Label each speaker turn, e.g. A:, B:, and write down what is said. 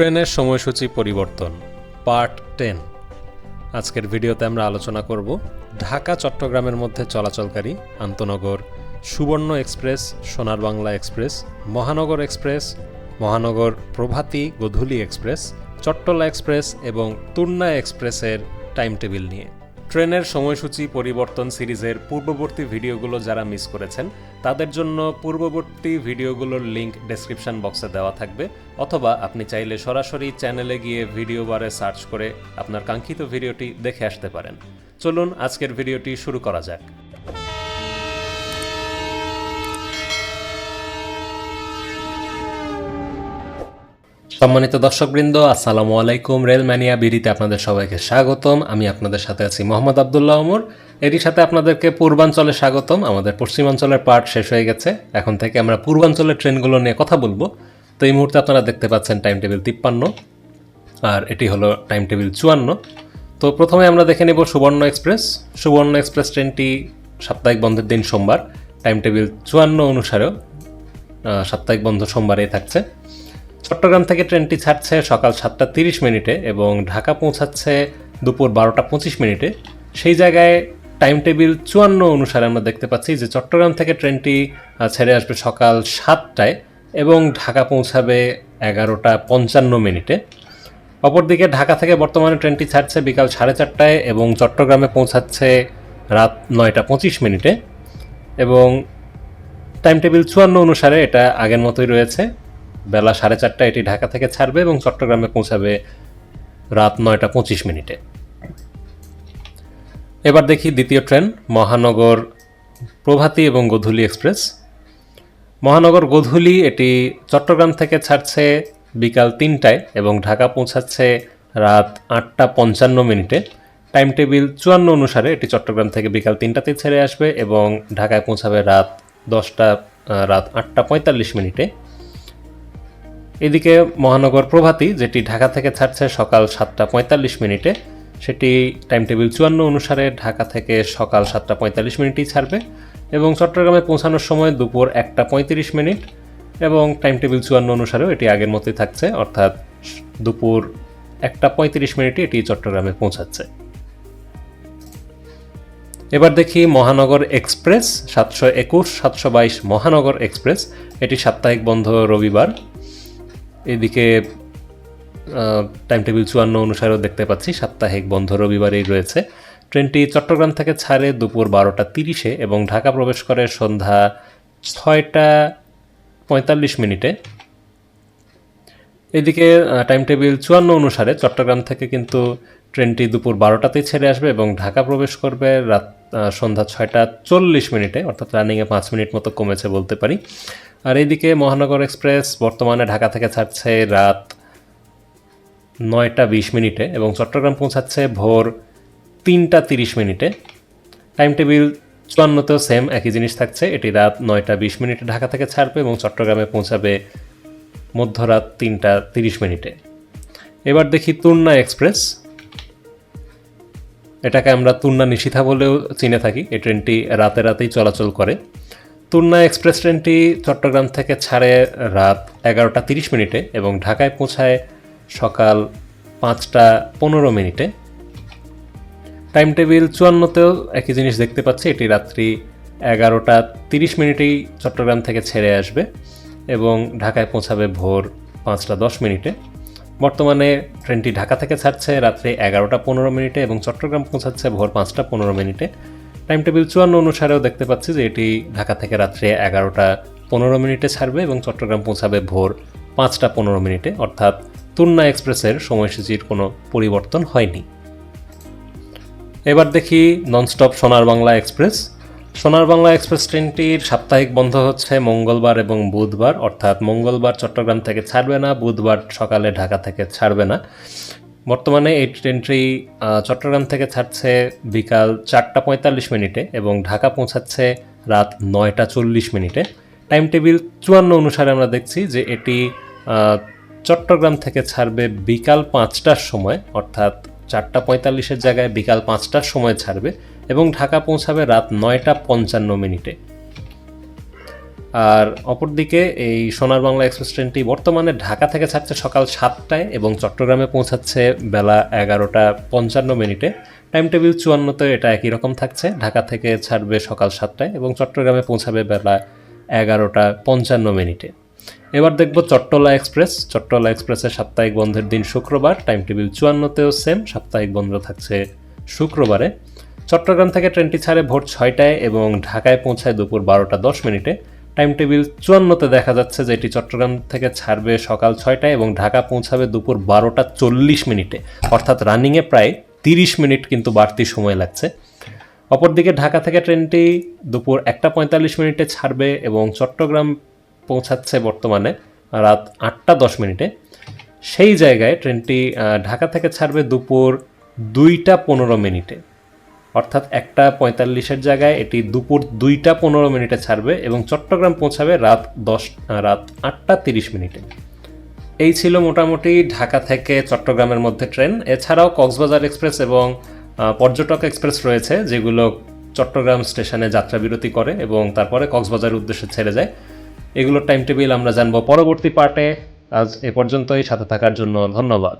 A: ট্রেনের সময়সূচি পরিবর্তন, পার্ট টেন। আজকের ভিডিওতে আমরা আলোচনা করব ঢাকা চট্টগ্রামের মধ্যে চলাচলকারী আন্তনগর, সুবর্ণ এক্সপ্রেস, সোনার বাংলা এক্সপ্রেস, মহানগর এক্সপ্রেস, মহানগর প্রভাতী গধুলি এক্সপ্রেস, চট্টলা এক্সপ্রেস এবং তুর্না এক্সপ্রেসের টাইম টেবিল নিয়ে। ট্রেনের সময়সূচি পরিবর্তন সিরিজের পূর্ববর্তী ভিডিওগুলো যারা মিস করেছেন, তাদের জন্য পূর্ববর্তী ভিডিওগুলোর লিংক ডেসক্রিপশন বক্সে দেওয়া থাকবে। অথবা আপনি চাইলে সরাসরি চ্যানেলে গিয়ে ভিডিও বারে সার্চ করে আপনার কাঙ্ক্ষিত ভিডিওটি দেখে আসতে পারেন। চলুন আজকের ভিডিওটি শুরু করা যাক। সম্মানিত দর্শকবৃন্দ, আসসালামু আলাইকুম। রেল ম্যানিয়া বিডিতে আপনাদের সবাইকে স্বাগতম। আমি আপনাদের সাথে আছি মোহাম্মদ আবদুল্লাহ ওমর। এরই সাথে আপনাদেরকে পূর্বাঞ্চলে স্বাগতম। আমাদের পশ্চিমাঞ্চলের পার্ট শেষ হয়ে গেছে। এখন থেকে আমরা পূর্বাঞ্চলের ট্রেনগুলো নিয়ে কথা বলব। তো এই মুহূর্তে আপনারা দেখতে পাচ্ছেন টাইম টেবিল তিপ্পান্ন। আর এটি হলো টাইম টেবিল চুয়ান্ন। তো প্রথমে আমরা দেখে নেব সুবর্ণ এক্সপ্রেস। সুবর্ণ এক্সপ্রেস ট্রেনটি সাপ্তাহিক বন্ধের দিন সোমবার। টাইম টেবিল চুয়ান্ন অনুসারেও সাপ্তাহিক বন্ধ সোমবারেই থাকছে। চট্টগ্রাম থেকে ট্রেনটি ছাড়ছে সকাল সাতটা তিরিশ মিনিটে এবং ঢাকা পৌঁছাচ্ছে দুপুর বারোটা পঁচিশ মিনিটে। সেই জায়গায় টাইম টেবিল চুয়ান্ন অনুসারে আমরা দেখতে পাচ্ছি যে চট্টগ্রাম থেকে ট্রেনটি ছেড়ে আসবে সকাল সাতটায় এবং ঢাকা পৌঁছাবে এগারোটা পঞ্চান্ন মিনিটে। অপরদিকে ঢাকা থেকে বর্তমানে ট্রেনটি ছাড়ছে বিকাল সাড়ে চারটায় এবং চট্টগ্রামে পৌঁছাচ্ছে রাত নয়টা পঁচিশ মিনিটে। এবং টাইম টেবিল চুয়ান্ন অনুসারে এটা আগের মতোই রয়েছে। বেলা সাড়ে চারটায় এটি ঢাকা থেকে ছাড়বে এবং চট্টগ্রামে পৌঁছাবে রাত নয়টা পঁচিশ মিনিটে। এবার দেখি দ্বিতীয় ট্রেন, মহানগর প্রভাতী এবং গোধূলি এক্সপ্রেস। মহানগর গোধূলি এটি চট্টগ্রাম থেকে ছাড়ছে বিকাল তিনটায় এবং ঢাকা পৌঁছাচ্ছে রাত আটটা পঞ্চান্ন মিনিটে। টাইম টেবিল চুয়ান্ন অনুসারে এটি চট্টগ্রাম থেকে বিকাল তিনটাতে ছেড়ে আসবে এবং ঢাকায় পৌঁছাবে রাত দশটা রাত আটটা পঁয়তাল্লিশ মিনিটে। এদিকে মহানগর প্রভাতী, যেটি ঢাকা থেকে ছাড়ছে সকাল সাতটা পঁয়তাল্লিশ মিনিটে, সেটি টাইম টেবিল চুয়ান্ন অনুসারে ঢাকা থেকে সকাল সাতটা পঁয়তাল্লিশ মিনিটেই ছাড়বে এবং চট্টগ্রামে পৌঁছানোর সময় দুপুর একটা পঁয়ত্রিশ মিনিট এবং টাইম টেবিল চুয়ান্ন অনুসারেও এটি আগের মতোই থাকছে, অর্থাৎ দুপুর একটা পঁয়ত্রিশ মিনিটে এটি চট্টগ্রামে পৌঁছাচ্ছে। এবার দেখি মহানগর এক্সপ্রেস, সাতশো একুশ, সাতশো বাইশ মহানগর এক্সপ্রেস, এটি সাপ্তাহিক বন্ধ রবিবার। এদিকে টাইম টেবিল চুয়ান্ন অনুসারেও দেখতে পাচ্ছি, সাপ্তাহিক বন্ধ রবিবারেই রয়েছে। ট্রেনটি চট্টগ্রাম থেকে ছাড়ে দুপুর বারোটা তিরিশে এবং ঢাকা প্রবেশ করে সন্ধ্যা ছয়টা পঁয়তাল্লিশ মিনিটে। এদিকে টাইম টেবিল চুয়ান্ন অনুসারে চট্টগ্রাম থেকে কিন্তু ট্রেনটি দুপুর বারোটাতেই ছেড়ে আসবে এবং ঢাকা প্রবেশ করবে রাত সন্ধ্যা ছয়টা চল্লিশ মিনিটে, অর্থাৎ রানিংয়ে পাঁচ মিনিট মতো কমেছে বলতে পারি। আর এইদিকে মহানগর এক্সপ্রেস বর্তমানে ঢাকা থেকে ছাড়ছে রাত নয়টা বিশ মিনিটে এবং চট্টগ্রাম পৌঁছাচ্ছে ভোর তিনটা তিরিশ মিনিটে। টাইম টেবিল চুয়ান্নতেও সেম একই জিনিস থাকছে, এটি রাত নয়টা বিশ মিনিটে ঢাকা থেকে ছাড়বে এবং চট্টগ্রামে পৌঁছাবে মধ্যরাত তিনটা তিরিশ মিনিটে। এবার দেখি তুর্না এক্সপ্রেস। এটাকে আমরা তুর্না নিশিথা বলেও চিনে থাকি। এই ট্রেনটি রাতে রাতেই চলাচল করে। তুর্না এক্সপ্রেস ট্রেনটি চট্টগ্রাম থেকে ছাড়ে রাত এগারোটা তিরিশ মিনিটে এবং ঢাকায় পৌঁছায় সকাল পাঁচটা পনেরো মিনিটে। টাইম টেবিল চুয়ান্নতেও একই জিনিস দেখতে পাচ্ছি। এটি রাত্রি এগারোটা তিরিশ মিনিটেই চট্টগ্রাম থেকে ছেড়ে আসবে। এবং ঢাকায় পৌঁছাবে ভোর পাঁচটা দশ মিনিটে। বর্তমানে ট্রেনটি ঢাকা থেকে ছাড়ছে রাত্রে এগারোটা পনেরো মিনিটে এবং চট্টগ্রাম পৌঁছাচ্ছে ভোর পাঁচটা পনেরো মিনিটে। টাইম টেবিল চুয়ান্ন অনুসারেও দেখতে পাচ্ছি যে এটি ঢাকা থেকে রাত্রে এগারোটা পনেরো মিনিটে ছাড়বে এবং চট্টগ্রাম পৌঁছাবে ভোর পাঁচটা পনেরো মিনিটে। অর্থাৎ তুর্না এক্সপ্রেসের সময়সূচির কোনো পরিবর্তন হয়নি। এবার দেখি ননস্টপ সোনার বাংলা এক্সপ্রেস। সোনার বাংলা এক্সপ্রেস ট্রেনটির সাপ্তাহিক বন্ধ হচ্ছে মঙ্গলবার এবং বুধবার। অর্থাৎ মঙ্গলবার চট্টগ্রাম থেকে ছাড়বে না, বুধবার সকালে ঢাকা থেকে ছাড়বে না। বর্তমানে এই ট্রেনটি চট্টগ্রাম থেকে ছাড়ছে বিকাল চারটা পঁয়তাল্লিশ মিনিটে এবং ঢাকা পৌঁছাচ্ছে রাত নয়টা চল্লিশ মিনিটে। টাইম টেবিল চুয়ান্ন অনুসারে আমরা দেখছি যে এটি চট্টগ্রাম থেকে ছাড়বে বিকাল পাঁচটার সময়, অর্থাৎ চারটা পঁয়তাল্লিশের জায়গায় বিকাল পাঁচটার সময় ছাড়বে। এবং ঢাকা পৌঁছাবে রাত নয়টা পঞ্চান্ন মিনিটে। আর অপরদিকে এই সোনার বাংলা এক্সপ্রেস ট্রেনটি বর্তমানে ঢাকা থেকে ছাড়ছে সকাল সাতটায় এবং চট্টগ্রামে পৌঁছাচ্ছে বেলা এগারোটা পঞ্চান্ন মিনিটে। টাইম টেবিল চুয়ান্নতে এটা একই রকম থাকছে। ঢাকা থেকে ছাড়বে সকাল সাতটায় এবং চট্টগ্রামে পৌঁছাবে বেলা এগারোটা পঞ্চান্ন মিনিটে। এবার দেখব চট্টলা এক্সপ্রেস। চট্টলা এক্সপ্রেসের সাপ্তাহিক বন্ধের দিন শুক্রবার। টাইম টেবিল চুয়ান্নতেও সেম। সাপ্তাহিক বন্ধ থাকছে শুক্রবারে। চট্টগ্রাম থেকে ট্রেনটি ছাড়ে ভোর ছয়টায় এবং ঢাকায় পৌঁছায় দুপুর বারোটা দশ মিনিটে। টাইম টেবিল চুয়ান্নতে দেখা যাচ্ছে যে এটি চট্টগ্রাম থেকে ছাড়বে সকাল ছয়টায় এবং ঢাকা পৌঁছাবে দুপুর বারোটা চল্লিশ মিনিটে। অর্থাৎ রানিংয়ে প্রায় তিরিশ মিনিট কিন্তু বাড়তি সময় লাগছে। অপরদিকে ঢাকা থেকে ট্রেনটি দুপুর একটা পঁয়তাল্লিশ মিনিটে ছাড়বে এবং চট্টগ্রাম পৌঁছাচ্ছে বর্তমানে রাত আটটা দশ মিনিটে। সেই জায়গায় ট্রেনটি ঢাকা থেকে ছাড়বে দুপুর দুইটা পনেরো মিনিটে। অর্থাৎ একটা পঁয়তাল্লিশের জায়গায় এটি দুপুর দুইটা পনেরো মিনিটে ছাড়বে এবং চট্টগ্রাম পৌঁছাবে রাত দশ রাত আটটা তিরিশ মিনিটে। এই ছিল মোটামুটি ঢাকা থেকে চট্টগ্রামের মধ্যে ট্রেন। এছাড়াও কক্সবাজার এক্সপ্রেস এবং পর্যটক এক্সপ্রেস রয়েছে, যেগুলো চট্টগ্রাম স্টেশনে যাত্রা বিরতি করে এবং তারপরে কক্সবাজারের উদ্দেশ্যে ছেড়ে যায়। এগুলোর টাইম টেবিল আমরা জানব পরবর্তী পার্টে আজ এ পর্যন্তই, সাথে থাকার জন্য ধন্যবাদ।